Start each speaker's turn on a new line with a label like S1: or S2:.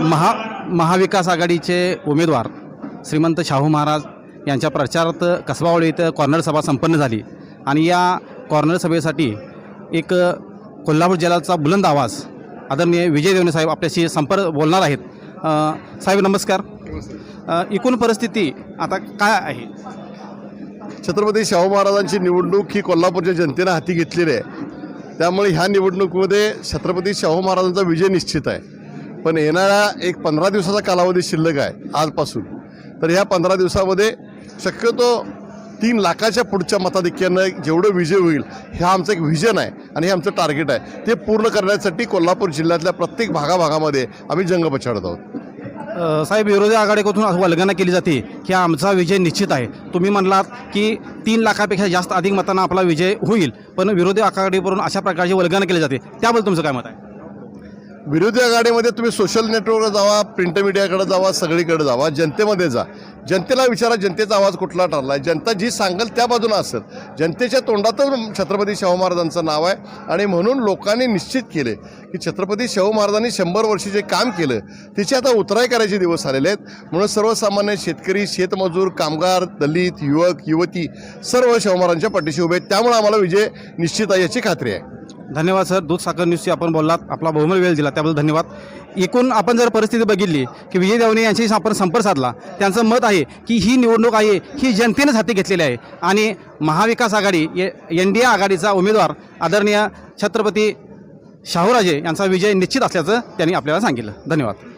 S1: महा महाविकास आघाडीचे उमेदवार श्रीमंत शाहू महाराज यांच्या प्रचारार्थ कसबावळी इथं कॉर्नर सभा संपन्न झाली. आणि या कॉर्नर सभेसाठी एक कोल्हापूर जिल्ह्याचा बुलंद आवाज आदरणीय विजय देवणे साहेब आपल्याशी संपर्क बोलणार आहेत. साहेब नमस्कार. एकूण परिस्थिती आता काय आहे?
S2: छत्रपती शाहू महाराजांची निवडणूक ही कोल्हापूरच्या जनतेनं हाती घेतलेली आहे. त्यामुळे ह्या निवडणुकीमध्ये छत्रपती शाहू महाराजांचा विजय निश्चित आहे. पण येणारा एक पंधरा दिवसाचा कालावधी शिल्लक आहे आजपासून. तर ह्या पंधरा दिवसामध्ये शक्यतो तीन लाखाच्या पुढच्या मताधिक्यानं जेवढं विजय होईल हे आमचं एक व्हिजन आहे आणि हे आमचं टार्गेट आहे. ते पूर्ण करण्यासाठी कोल्हापूर जिल्ह्यातल्या प्रत्येक भागाभागामध्ये आम्ही जंग पछाडत आहोत.
S1: साहेब विरोधी आघाडीकडून असं वल्गना केली जाते की आमचा विजय निश्चित आहे. तुम्ही म्हणलात की तीन लाखापेक्षा जास्त अधिक मतांना आपला विजय होईल पण विरोधी आघाडीवरून अशा प्रकारची वल्गना केली जाते. त्याबद्दल तुमचं काय मत आहे?
S2: विरोधी आघाडीमध्ये तुम्ही सोशल नेटवर्कवर जावा प्रिंट मीडियाकडे जावा सगळीकडे जावा जनतेमध्ये जा. जनतेला विचारा जनतेचा आवाज कुठला ठरला आहे जनता जी सांगेल त्या बाजूनं असेल. जनतेच्या तोंडातच छत्रपती शाहू महाराजांचं नाव आहे आणि म्हणून लोकांनी निश्चित केले की छत्रपती शाहू महाराजांनी शंभर वर्षी जे काम केलं तिचे आता उतराई करायचे दिवस आलेले आहेत. म्हणून सर्वसामान्य शेतकरी शेतमजूर कामगार दलित युवक युवती सर्व शाहू महाराजांच्या पाठीशी उभे आहेत. त्यामुळे आम्हाला विजय निश्चित आहे याची खात्री आहे.
S1: धन्यवाद सर. दूध साखर न्यूजशी आपण बोललात. आपला बहुमल वेळ दिला. त्याबद्दल धन्यवाद. एकूण आपण जर परिस्थिती बघितली की विजय देवणे यांच्याशी आपण संपर्क साधला त्यांचं मत आहे की ही निवडणूक आहे ही जनतेनंच हाती घेतलेली आहे. आणि महाविकास आघाडी एन डी ए आघाडीचा उमेदवार आदरणीय छत्रपती शाहूराजे यांचा विजय निश्चित असल्याचं त्यांनी आपल्याला सांगितलं. धन्यवाद.